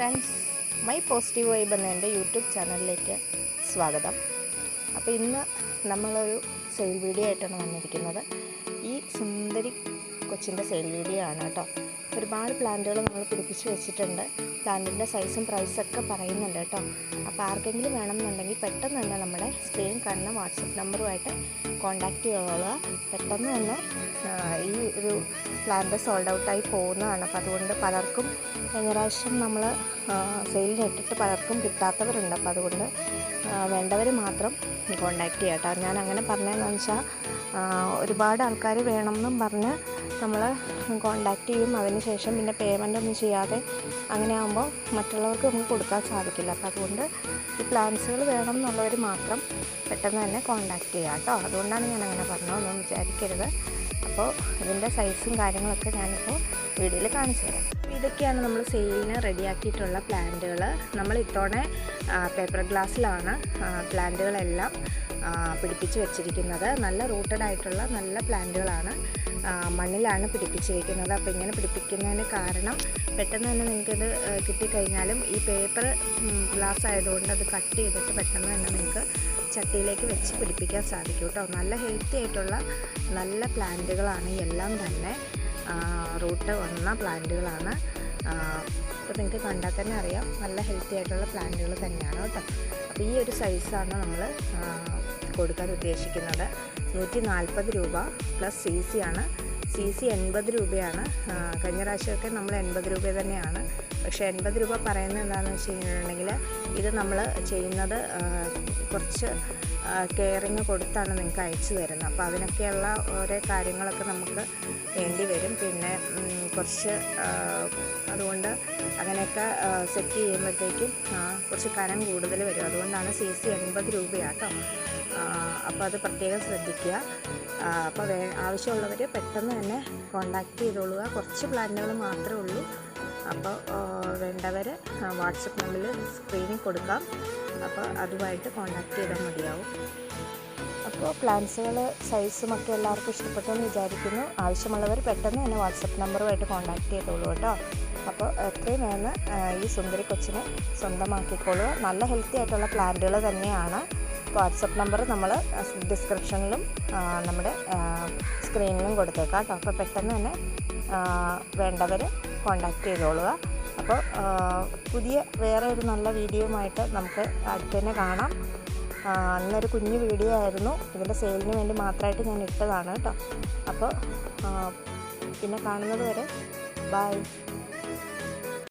Friends my positive vibe എന്ന എന്റെ YouTube ചാനലിലേക്ക് സ്വാഗതം. അപ്പോൾ ഇന്ന് നമ്മളൊരു സെയിൽ വീഡിയോ ആയിട്ടാണ് വന്നിരിക്കുന്നത്. ഈ സുന്ദരി കൊച്ചിന്റെ സെയിൽ വീഡിയോ ആണ് കേട്ടോ. ഒരുപാട് പ്ലാന്റുകൾ നമ്മൾ പിടിപ്പിച്ച് വെച്ചിട്ടുണ്ട്. പ്ലാന്റിന്റെ സൈസും പ്രൈസൊക്കെ പറയുന്നുണ്ട് കേട്ടോ. അപ്പോൾ ആർക്കെങ്കിലും വേണമെന്നുണ്ടെങ്കിൽ പെട്ടെന്ന് തന്നെ നമ്മുടെ സ്ക്രീൻ കാണുന്ന വാട്സപ്പ് നമ്പറുമായിട്ട് കോൺടാക്റ്റ് ചെയ്തോളുക. പെട്ടെന്ന് തന്നെ ഈ ഒരു പ്ലാന്റ് സോൾഡ് ഔട്ടായി പോകുന്നതാണ്. അപ്പോൾ അതുകൊണ്ട് പലർക്കും പ്രാവശ്യം നമ്മൾ സെയിലിനിട്ടിട്ട് പലർക്കും കിട്ടാത്തവരുണ്ട്. അപ്പോൾ അതുകൊണ്ട് വേണ്ടവർ മാത്രം കോണ്ടാക്ട് ചെയ്യാം കേട്ടോ. ഞാൻ അങ്ങനെ പറഞ്ഞതെന്ന് വെച്ചാൽ ഒരുപാട് ആൾക്കാർ വേണമെന്നും പറഞ്ഞ് നമ്മൾ കോണ്ടാക്ട് ചെയ്യും. അതിന് ശേഷം പിന്നെ പേയ്മെന്റ് ഒന്നും ചെയ്യാതെ അങ്ങനെ ആകുമ്പോൾ മറ്റുള്ളവർക്ക് നമുക്ക് കൊടുക്കാൻ സാധിക്കില്ല. അപ്പോൾ അതുകൊണ്ട് ഈ പ്ലാൻസുകൾ വേണം എന്നുള്ളവർ മാത്രം പെട്ടെന്ന് തന്നെ കോണ്ടാക്ട് ചെയ്യുക കേട്ടോ അതുകൊണ്ടാണ് ഞാൻ അങ്ങനെ പറഞ്ഞതൊന്നും വിചാരിക്കരുത്. അപ്പോൾ ഇതിന്റെ സൈസും കാര്യങ്ങളൊക്കെ ഞാനിപ്പോൾ വീഡിയോയിൽ കാണിച്ചു തരാം. ഇതൊക്കെയാണ് നമ്മൾ സെയിലിന് റെഡിയാക്കിയിട്ടുള്ള പ്ലാന്റുകൾ നമ്മൾ ഇത്തവണ പേപ്പർ ഗ്ലാസ്സിലാണ് പ്ലാന്റുകളെല്ലാം പിടിപ്പിച്ച് വെച്ചിരിക്കുന്നത്. നല്ല റൂട്ടഡ് ആയിട്ടുള്ള നല്ല പ്ലാന്റുകളാണ് മണ്ണിലാണ് പിടിപ്പിച്ചിരിക്കുന്നത്. അപ്പോൾ ഇങ്ങനെ പിടിപ്പിക്കുന്നതിന് കാരണം പെട്ടെന്ന് തന്നെ നിങ്ങൾക്കിത് കിട്ടിക്കഴിഞ്ഞാലും ഈ പേപ്പർ ഗ്ലാസ് ആയതുകൊണ്ട് അത് കട്ട് ചെയ്തിട്ട് പെട്ടെന്ന് തന്നെ നിങ്ങൾക്ക് ചട്ടിയിലേക്ക് വെച്ച് പിടിപ്പിക്കാൻ സാധിക്കും കേട്ടോ. നല്ല ഹെൽത്തി ആയിട്ടുള്ള നല്ല പ്ലാന്റുകളാണ്. എല്ലാം തന്നെ റൂട്ട് വന്ന പ്ലാന്റുകളാണ്. അപ്പോൾ നിങ്ങൾക്ക് കണ്ടാൽ തന്നെ അറിയാം നല്ല ഹെൽത്തി ആയിട്ടുള്ള പ്ലാന്റുകൾ തന്നെയാണ് കേട്ടോ. അപ്പോൾ ഈ ഒരു സൈസാണ് നമ്മൾ കൊടുക്കാൻ ഉദ്ദേശിക്കുന്നത്. നൂറ്റി നാൽപ്പത് രൂപ പ്ലസ് സി സി ആണ്. സി സി എൺപത് രൂപയാണ്. കഴിഞ്ഞ പ്രാവശ്യമൊക്കെ നമ്മൾ എൺപത് രൂപ തന്നെയാണ്. പക്ഷേ എൺപത് രൂപ പറയുന്നത് എന്താണെന്ന് വെച്ച് കഴിഞ്ഞിട്ടുണ്ടെങ്കിൽ ഇത് നമ്മൾ ചെയ്യുന്നത് കുറച്ച് കെയറിങ് കൊടുത്താണ് നിങ്ങൾക്ക് അയച്ചു തരുന്നത്. അപ്പോൾ അതിനൊക്കെയുള്ള ഓരോ കാര്യങ്ങളൊക്കെ നമുക്ക് വേണ്ടി വരും. പിന്നെ കുറച്ച് ആ, അതുകൊണ്ട് അങ്ങനെയൊക്കെ സെറ്റ് ചെയ്യുമ്പോഴത്തേക്കും കുറച്ച് കനം കൂടുതൽ വരും. അതുകൊണ്ടാണ് സി സി എൺപത് രൂപയാട്ടോ. അപ്പോൾ അത് പ്രത്യേകം ശ്രദ്ധിക്കുക. അപ്പോൾ വേ ആവശ്യമുള്ളവർ പെട്ടെന്ന് തന്നെ കോണ്ടാക്ട് ചെയ്തോളുക. കുറച്ച് പ്ലാന്റുകൾ മാത്രമേ ഉള്ളൂ. അപ്പോൾ വേണ്ടവർ വാട്സപ്പ് നമ്പറിൽ സ്ക്രീനിൽ കൊടുക്കാം. അപ്പോൾ അതുമായിട്ട് കോണ്ടാക്ട് ചെയ്താൽ മതിയാവും. അപ്പോൾ പ്ലാൻസുകൾ സൈസും ഒക്കെ എല്ലാവർക്കും ഇഷ്ടപ്പെട്ടെന്ന് വിചാരിക്കുന്നു. ആവശ്യമുള്ളവർ പെട്ടെന്ന് തന്നെ വാട്സപ്പ് നമ്പറുമായിട്ട് കോൺടാക്ട് ചെയ്തോളൂ കേട്ടോ. അപ്പോൾ എത്രയും വേഗം ഈ സുന്ദരി കൊച്ചിനെ സ്വന്തമാക്കിക്കോളുക നല്ല ഹെൽത്തി ആയിട്ടുള്ള പ്ലാന്റുകൾ തന്നെയാണ്. വാട്സപ്പ് നമ്പർ നമ്മൾ ഡിസ്ക്രിപ്ഷനിലും നമ്മുടെ സ്ക്രീനിലും കൊടുത്തേക്കാം കേട്ടോ. അപ്പോൾ പെട്ടെന്ന് തന്നെ വേണ്ടവർ കോണ്ടാക്ട് ചെയ്തോളുക. അപ്പോൾ പുതിയ വേറെ ഒരു നല്ല വീഡിയോയുമായിട്ട് നമുക്ക് അടുത്ത് തന്നെ കാണാം. അന്നൊരു കുഞ്ഞു വീഡിയോ ആയിരുന്നു. ഇതിന്റെ സെയിലിന് വേണ്ടി മാത്രമായിട്ട് ഞാൻ ഇട്ടതാണ് കേട്ടോ. അപ്പോൾ പിന്നെ കാണുന്നത് വരെ ബൈ.